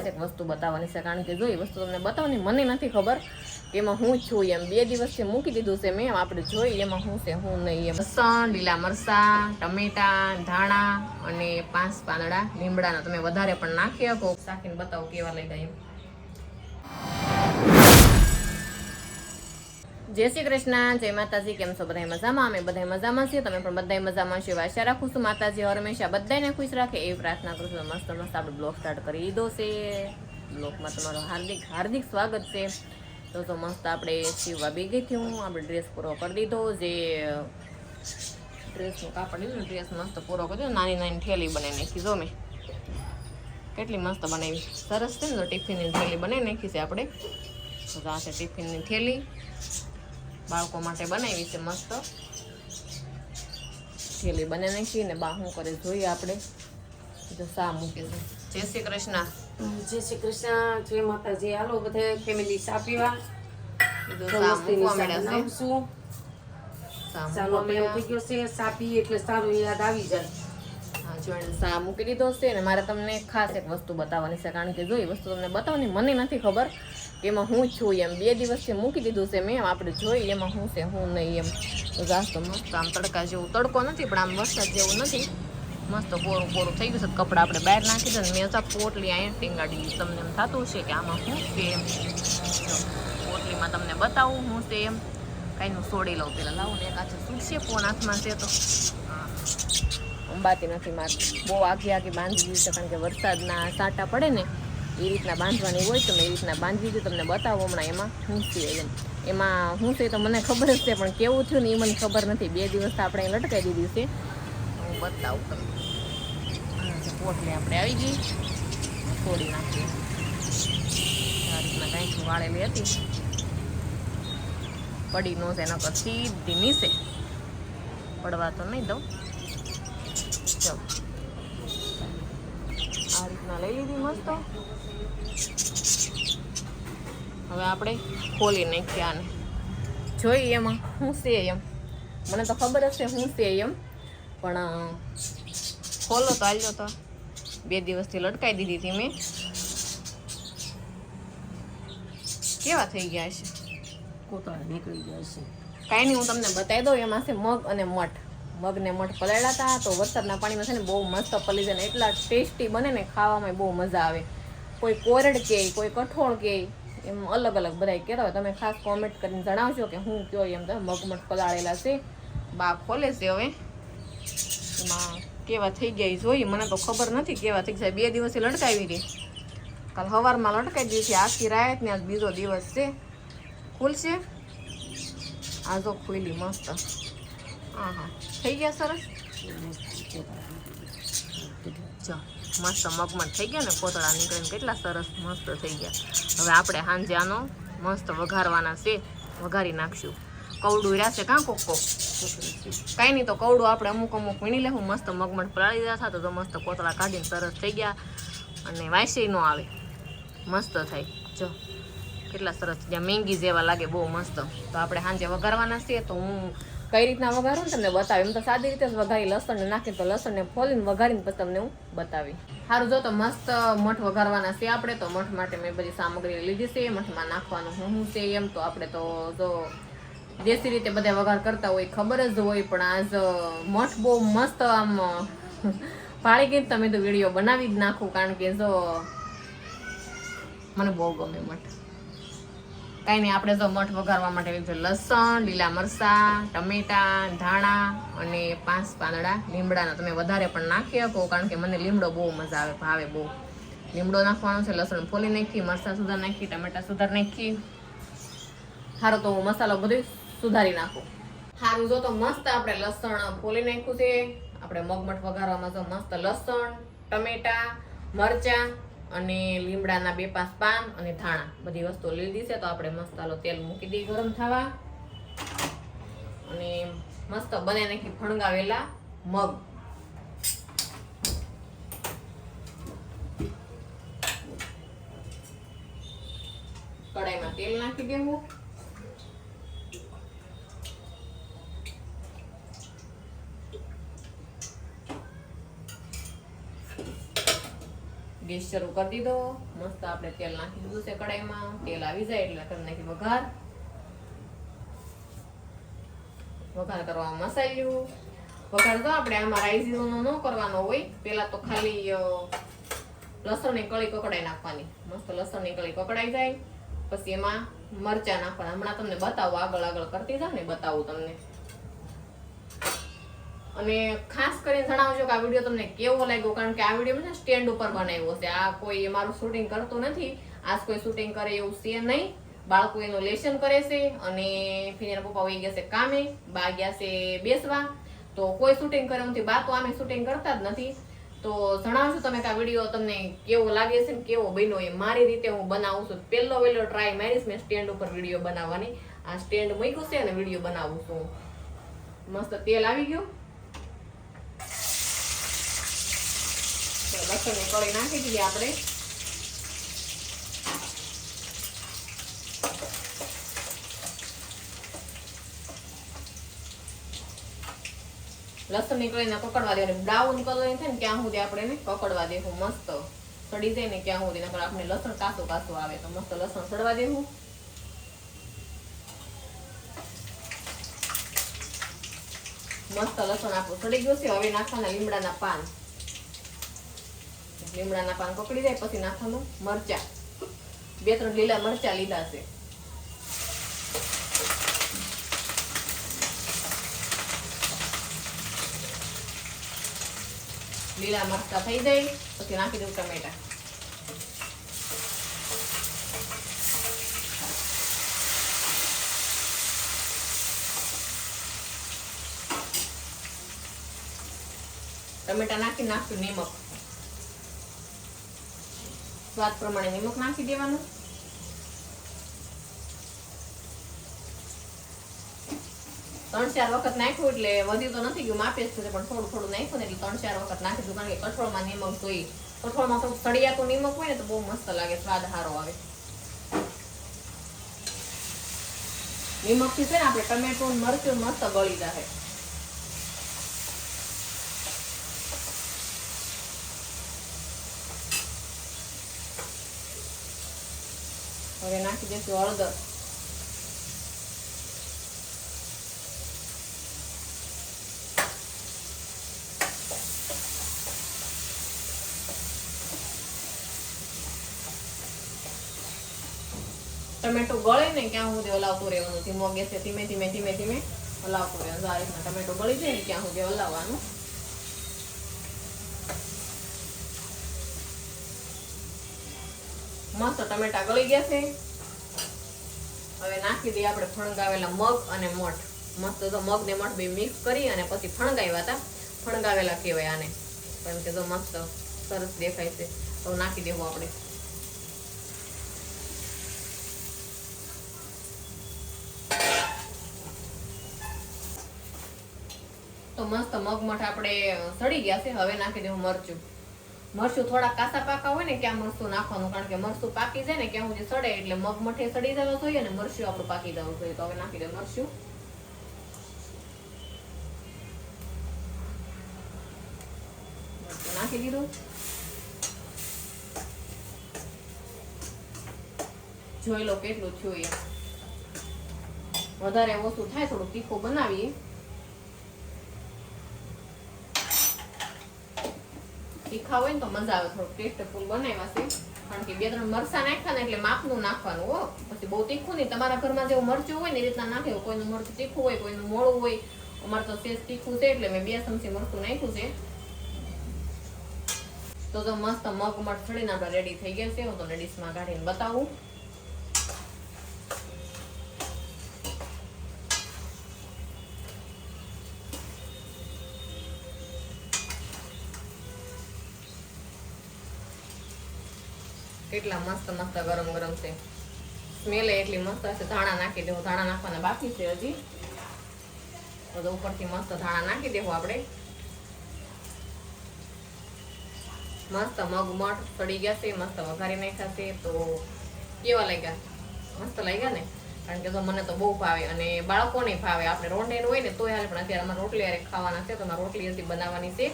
એક વસ્તુ બતાવવાની છે. કારણ કે જો એ વસ્તુ તમને બતાવવાની મને નથી ખબર કે એમાં હું છું એમ. બે દિવસથી મૂકી દીધું છે મેં, આપણે જોઈ એમાં હું છે, હું નહીં એમ. લસણ, લીલા મરચાં, ટમેટા, ધાણા અને પાંચ પાંદડા લીમડાના. તમે વધારે પણ નાખી શકો. શાકીને બતાવો કેવા લાગ્યા એમ. જય શ્રી કૃષ્ણ, જય માતાજી, કેમ છો? બધા મજામાં? અમે બધા મજામાં છીએ. તમે પણ બધા મજામાં છીએ આશા રાખું છું માતાજી. હંમેશા બધાને ખુશ રાખે એવી પ્રાર્થના કરું છું. મસ્ત મસ્ત આપણે બ્લોગ સ્ટાર્ટ કરી દીધો છે. બ્લોગમાં તમારું હાર્દિક હાર્દિક સ્વાગત છે. તો તો મસ્ત આપણે સીવવા બી ગઈ હું આપણે ડ્રેસ પૂરો કરી દીધો. જે ડ્રેસનું કાપડ લીધું ડ્રેસ મસ્ત પૂરો કરી દીધો. નાની નાની થેલી બનાવી નાખી જો મેં. કેટલી મસ્ત બનાવી. સરસ છે ને ટિફિનની થેલી બનાવી નાખી છે આપણે. તો આ ટિફિનની થેલી. બાળકો માટે બનાવી છે મસ્ત. થેલી બને નાખી ને બા શું કરે જોઈએ આપણે? તો સા મૂકે છે. જય શ્રી કૃષ્ણ. જય શ્રી કૃષ્ણ. જય માતાજી. હાલો બધા ફેમિલી પીવા? સા સા મૂકી દીધો છે ને મારે તમને ખાસ એક વસ્તુ બતાવવાની છે. કારણ કે જોઈ વસ્તુ તમને બતાવવાની મને નથી ખબર એમાં હું છું એમ. બે દિવસથી મૂકી દીધું છે મેં, આપણે જોઈ, એમાં હું છે, હું નહીં એમ. ઘાસ તો મસ્ત આમ તડકા જેવું તડકો નથી, પણ આમ વરસાદ જેવું નથી. મસ્ત કોરું કોરું થઈ ગયું છે, કપડાં આપણે બહાર નાખી દે મેં સા પોટલી અહીંયા ટીંગાડી. તમને એમ થતું છે કે આમાં શું છે એમ. પોટલીમાં તમને બતાવું હું છે એમ. કાંઈ નું સોડી લઉં પેલા. લાવું ને કાચું સૂટશે ફોન હાથમાં છે તો. હા. અંબાતી નથી મારતી. બહુ આખી આખી બાંધી દીધી છે, કારણ કે વરસાદના સાટા પડે ને એ રીતના બાંધવાની હોય તો મેં એ રીતના બાંધી દીધી તમને બતાવો હમણાં એમાં શું છે એમ. એમાં શું છે તો મને ખબર જ છે, પણ કેવું થયું ને એ મને ખબર નથી. બે દિવસ આપણે લટકાવી દીધી છે. હું બતાવું તમને. જે પોટલી આપણે આવી ગઈ થોડી નાખીએ. આ રીતના કાંઈક વાળેલી હતી. પડી નો છે, નકર સીધી નીચે. પડવા તો નહીં દઉં. ચાલો. આ રીતના લઈ લીધી મસ્ત. હવે આપણે ખોલી નાખીએ આને. જોઈ એમાં હું છે એમ. મને તો ખબર જ છે શું છે એમ. પણ ખોલો તો હાલ્યો તો. બે દિવસથી લટકાઈ દીધી હતી મેં. કેવા થઈ ગયા છે કોતરા નીકળી ગયા છે કાંઈ નહીં હું તમને બતાવી દઉં એમાં છે મગ અને મઠ. મગ ને મઠ પલાળ્યા હતા તો વરસાદના પાણીમાં છે ને બહુ મસ્ત પલી જાય એટલા ટેસ્ટી બને ને ખાવામાં બહુ મજા આવે. કોઈ કોરડ કે, કોઈ કઠોળ કે, એમ અલગ અલગ બધા કહેતા હોય. તમે ખાસ કોમેન્ટ કરીને જણાવજો કે હું કયો એમ તમે મગમઠ પલાળેલા છે. બા ખોલે છે હવે. એમાં કેવા થઈ ગયા જોઈ. મને તો ખબર નથી કેવા થઈ ગયા. બે દિવસથી લટકાવી હતી કાલ સવારમાં લટકાવી દીધી આખી રાત ને આજ બીજો દિવસ છે. ખુલશે? આ જો ખુલી મસ્ત. હા હા થઈ ગયા સરસ? જો, મસ્ત મગમટ થઈ ગયા ને કોતળા નીકળીને કેટલા સરસ મસ્ત થઈ ગયા. હવે આપણે સાંજે આનો મસ્ત વઘારવાના છે, વઘારી નાખશું. કવડું રહેશે કાં કોક કોક? કાંઈ નહીં તો કવડું આપણે અમુક અમુક વીણી લેવું, મસ્ત મગમટ પલાળી દીધા હતા તો મસ્ત કોતળા કાઢીને સરસ થઈ ગયા અને વાંસી ન આવે. મસ્ત થાય. જો, કેટલા સરસ. જ્યાં મેંગી જેવા લાગે બહુ મસ્ત. તો આપણે સાંજે વઘારવાના છીએ તો હું કઈ રીતના વઘારું તમને બતાવી. એમ તો સાદી રીતે જ વઘારી લસણને નાખી તો લસણને ફોલીને વઘારીને પછી તમને હું બતાવી. સારું જો તો મસ્ત મઠ વઘારવાના છે આપણે, તો મઠ માટે મેં બધી સામગ્રી લીધી છે. મઠમાં નાખવાનું હું શું છે એમ. તો આપણે તો જો દેશી રીતે બધા વઘાર કરતા હોય, ખબર જ હોય, પણ આજ મઠ બહુ મસ્ત આમ ફાળી ગઈ તમે તો વીડિયો બનાવી જ નાખું, કારણ કે જો મને બહુ ગમે મઠ. કાંઈ નહીં, આપણે તો મઠ વઘારવા માટે લીધું લસણ, લીલા મરચાં, ટમેટા, ધાણા અને પાંચ પાંદડા. લીમડાના તમે વધારે પણ નાખી શકો, કારણ કે મને લીમડો બહુ મજા આવે, ભાવે બહુ. લીમડો નાખવાનો છે, લસણ ફોલી નાખી, મરચાં સુધાર નાખી, ટમેટા સુધાર નાખી. સારો તો હું મસાલો બધું સુધારી નાખું. સારું જો તો મસ્ત આપણે લસણ ફોલી નાખ્યું છે. આપણે મગમઠ વઘારવામાં જો મસ્ત લસણ, ટમેટા, મરચાં અને લીમડાના બે પાંચ પાન અને ધાણા. બધી વસ્તુ લીધી છે, તો આપણે મસાલો તેલ મૂકી દઈએ ગરમ થવા. અને મસ્ત બને નાખી ફણગાવેલા મગ. કડાઈમાં તેલ નાખી દેવું. ગેસ શરૂ કરી દીધો. મસ્ત આપણે તેલ નાખી દીધું છે કડાઈમાં તેલ આવી જાય એટલે કરી નાખી વઘાર. વઘાર કરવામાં મસાલ્યું. વઘાર તો આપણે આમાં રાઈ નો કરવાનો હોય પેલા તો ખાલી લસણ લસણની કળી કકડાઈ નાખવાની. મસ્ત લસણની કળી કકડાઈ જાય. પછી એમાં મરચા નાખવાના. હમણાં તમને બતાવું, આગળ આગળ કરતી જાઉં ને બતાવું તમને. અને ખાસ કરીને જણાવજો કે આ વીડિયો તમને કેવો લાગ્યો? કારણ કે આ વીડિયો મને સ્ટેન્ડ ઉપર બનાવ્યો છે. આ કોઈ મારું શૂટિંગ કરતું નથી. આજ કોઈ શૂટિંગ કરે એવું છે નહીં. બાળકો એનું લેસન કરે છે અને ફિનિયર પપ્પા વહી ગયા છે કામે, બા ગયા છે બેસવા. તો કોઈ શૂટિંગ કરે નથી. બા તો આમે શૂટિંગ કરતા જ નથી. તો જણાવશો તમે કે આ વીડિયો તમને કેવો લાગે છે ને કેવો બન્યો એ. મારી રીતે હું બનાવું છું. પહેલો વહેલો ટ્રાય મારીશ મેં સ્ટેન્ડ ઉપર વીડિયો બનાવવાની. આ સ્ટેન્ડ મૂક્યું છે અને વીડિયો બનાવું છું. મસ્ત તેલ આવી ગયું. તો ઉકળી નાખી દઈએ આપણે. લસણની કળીને પકડવા દેવાની બ્રાઉન કલર થાય ને ત્યાં સુધી આપણે પકડવા દેવું, મસ્ત સડી જાય ને ક્યાં સુધી. આપણે લસણ કાસું કાસું આવે તો મસ્ત લસણ સડવા દેવું. મસ્ત લસણ આપણું સડી ગયું છે. હવે નાખવાના લીમડાના પાન. લીમડાના પાન પકડી જાય પછી નાખવાનું મરચા. બે ત્રણ લીલા મરચા લીધા છે. લીલા મરચા થઈ જાય, પછી નાખી દઉં ટમેટા. ટમેટા નાખી નાખશું, નિમક. સ્વાદ પ્રમાણે નિમક નાખી દેવાનું. ત્રણ ચાર વખત નાખ્યું એટલે વધ્યું તો નથી ગયું, માપે છે પણ થોડું થોડું નાખ્યું ને એટલે ત્રણ ચાર વખત નાખી દીધું, કારણ કે કઠોળમાં નિમક જોઈ કઠોળમાં થોડું સળિયાતું નિમક હોય ને તો બહુ મસ્ત લાગે, સ્વાદ સારો આવે. નિમકથી છે ને આપણે ટમેટું મરચું મસ્ત ગળી જાય હવે નાખી દઈશું હળદર. ટમેટું ગળે ને ક્યાં સુધી હલાવતું રહેવાનું? ધીમો ગેસે ધીમે ધીમે ધીમે ધીમે હલાવતું રહેવાનું. આ રીતના ટમેટું ગળી જાય ને ક્યાં સુધી હલાવવાનું. મસ્ત, ટમેટા ગળી ગયા છે. હવે નાખી દઈએ આપણે ફણગાવેલા મગ અને મઠ. મસ્ત તો મગ ને મઠ બે મિક્સ કરી અને પછી ફણગાવ્યા હતા. ફણગાવેલા કહેવાય આને. કારણ કે તો મસ્ત સરસ દેખાય છે. તો નાખી દેવું આપણે. તો મસ્ત મગ મઠ આપણે સડી ગયા છે. હવે નાખી દેવું મરચું. મરચું થોડા કાસા પાકા હોય ને ક્યાં મરચું નાખવાનું, કારણ કે મરચું પાકી જાય ને ક્યાં સુધી સડે એટલે મગ મઠે સડી જવા જોઈએ ને મરચું આપણું પાકી જવું જોઈએ. તો હવે નાખી દે મરચું. નાખી દીધું. જોઈ લો કેટલું થયું એ વધારે ઓછું થાય, થોડું તીખું બનાવીએ. તીખા હોય ને તો મજા આવે. થોડું ટેસ્ટફુલ બનાવ્યા છે. કારણ કે બે ત્રણ મરસા નાખ્યા ને એટલે માપનું નાખવાનું, હો. પછી બહુ તીખું નહીં. તમારા ઘરમાં જેવું મરચું હોય ને એ રીતના નાખે. કોઈનું મરચું તીખું હોય, કોઈનું મોળું હોય. અમારે તો સેજ તીખું છે એટલે મેં બે ચમચી મરચું નાખ્યું છે. તો તો મસ્ત મગ મઠ છડીને આપણે રેડી થઈ ગયા છે. હું તમને ડીશમાં કાઢીને બતાવું. કેટલા મસ્ત મસ્ત ગરમ ગરમ છે. સ્મેલ એટલી મસ્ત હશે. ધાણા નાખી દેવું. ધાણા નાખવાના બાકી છે હજી. તો ઉપરથી મસ્ત ધાણા નાખી દેવું આપણે. મસ્ત મગ મઠ સડી ગયા છે. મસ્ત વઘારી નાખ્યા છે. તો કેવા લાગ્યા? મસ્ત લાગ્યા ને? કારણ કે તો મને તો બહુ ભાવે અને બાળકોને ભાવે. આપણે રોંઢે હોય ને તોય હાલે, પણ અત્યારે અમારે રોટલી અરે ખાવાના છે. તો અમારે રોટલી હજી બનાવવાની છે.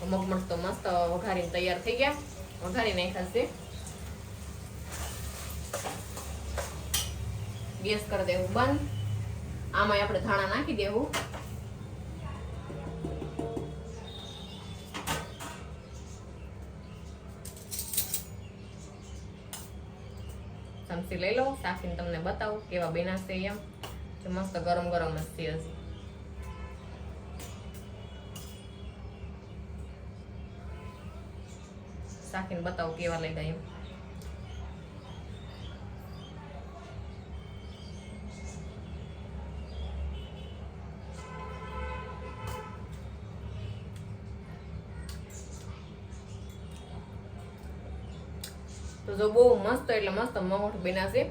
તો મગ તો મસ્ત વઘારીને તૈયાર થઈ ગયા. વઘારી નાખ્યા છે. ગેસ કરી દેવું બંધ. આમાં આપણે ધાણા નાખી દેવું. ચમચી લઈ લઉં, સાફીને તમને બતાવું કેવા બનાશે એમ. જો મસ્ત ગરમ ગરમ જ છે હજી. શાકીને બતાવું કેવા લઈ ગયા એમ. તો જો બહુ મસ્ત એટલે મસ્ત મગઠ બનાવશે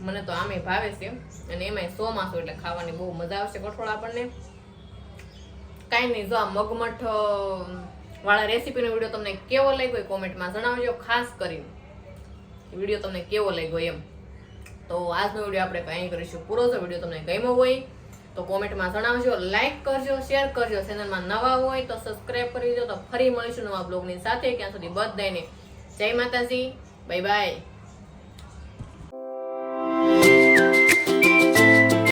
મને તો આમે ભાવે છે. અને એમાંય સો માસો એટલે ખાવાની બહુ મજા આવશે કઠોળ આપણને. કાંઈ નહીં, જો આ મગમઠ વાળા રેસીપીનો વીડિયો તમને કેવો લાગ્યો એ કોમેન્ટમાં જણાવજો, ખાસ કરીને. વીડિયો તમને કેવો લાગ્યો એમ. તો આજનો વીડિયો આપણે કંઈ કરીશું. પૂરો જો વીડિયો તમને ગમ્યો હોય, તો કોમેન્ટમાં જણાવજો, લાઈક કરજો, શેર કરજો. ચેનલમાં નવા હોય તો સબસ્ક્રાઈબ કરી દો તો ફરી મળીશું નવા બ્લોગની સાથે. ક્યાં સુધી બધાને જય માતાજી. 拜拜。